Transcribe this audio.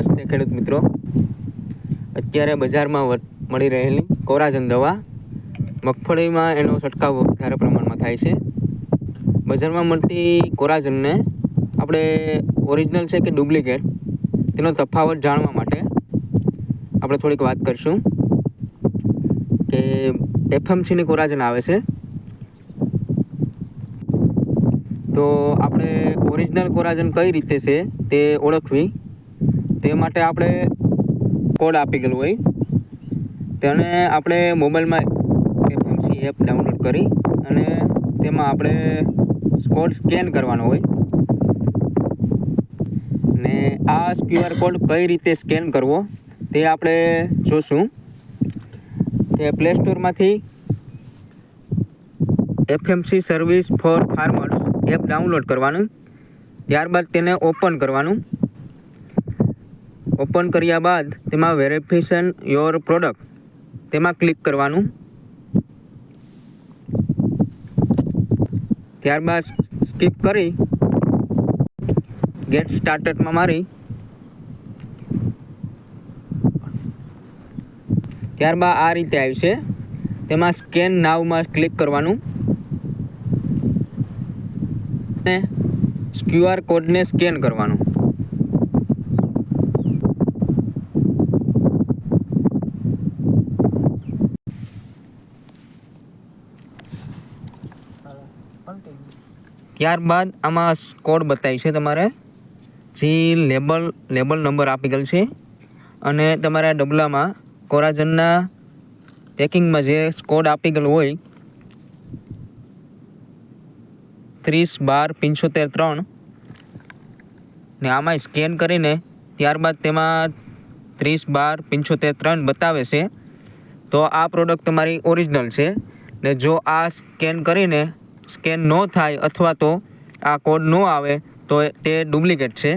નમસ્તે ખેડૂત મિત્રો. અત્યારે બજારમાં મળી રહેલી કોરાજન દવા મગફળીમાં એનો છંટકાવ વધારે પ્રમાણમાં થાય છે. બજારમાં મળતી કોરાજનને આપણે ઓરિજિનલ છે કે ડુપ્લિકેટ તેનો તફાવત જાણવા માટે આપણે થોડીક વાત કરીશું કે એફએમસીની કોરાજન આવે છે. તો આપણે ઓરિજિનલ કોરાજન કઈ રીતે છે તે ઓળખવી તે માટે આપણે કોડ આપી ગયેલો હોય. તેને આપણે મોબાઈલમાં એફએમસી એપ ડાઉનલોડ કરી અને તેમાં આપણે કોડ સ્કેન કરવાનો હોય. ને આ ક્યુઆર કોડ કઈ રીતે સ્કેન કરવો તે આપણે જોશું. તે play સ્ટોરમાંથી FMC service for farmers app download કરવાનું. ત્યારબાદ તેને ઓપન કરવાનું. ઓપન કર્યા બાદ તેમાં વેરિફિકેશન યોર પ્રોડક્ટ તેમાં ક્લિક કરવાનું. ત્યારબાદ સ્કીપ કરી ગેટ સ્ટાર્ટેડમાં મારી. ત્યારબાદ આ રીતે આવશે. તેમાં સ્કેન નાવમાં ક્લિક કરવાનું. ને ક્યુઆર કોડને સ્કેન કરવાનું. ત્યારબાદ આમાં કોડ બતાવી છે તમારે. જે લેબલ લેબલ નંબર આપી ગયેલ છે. અને તમારા ડબલામાં કોરાજનના પેકિંગમાં જે કોડ આપી ગયેલો હોય, ત્રીસ બાર પંચોતેર ત્રણ, ને આમાં સ્કેન કરીને ત્યારબાદ તેમાં ત્રીસ બાર પંચોતેર ત્રણ બતાવે છે. તો આ પ્રોડક્ટ તમારી ઓરિજિનલ છે. ને જો આ સ્કેન કરીને સ્કેન ન થાય અથવા તો આ કોડ ન આવે તો તે ડુપ્લિકેટ છે.